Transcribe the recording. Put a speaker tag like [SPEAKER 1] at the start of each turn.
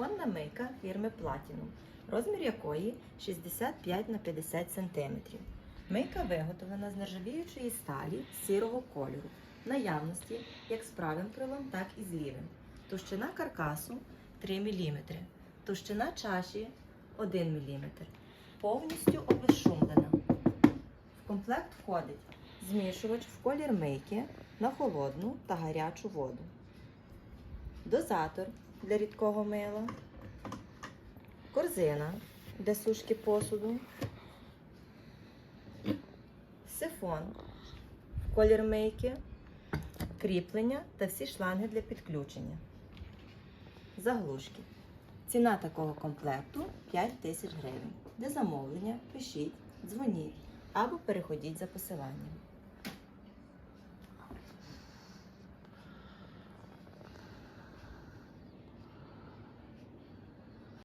[SPEAKER 1] Кухонна мийка фірми Platinum, розмір якої 65 на 50 см. Мийка виготовлена з нержавіючої сталі сірого кольору, наявності як з правим крилом, так і з лівим. Товщина каркасу 3 мм, товщина чаші 1 мм. Повністю обезшумлена. В комплект входить змішувач в колір мийки на холодну та гарячу воду, дозатор для рідкого мила, корзина для сушки посуду, сифон колір мийки, кріплення та всі шланги для підключення. Заглушки. Ціна такого комплекту 5 тисяч гривень. Для замовлення пишіть, дзвоніть або переходіть за посиланням.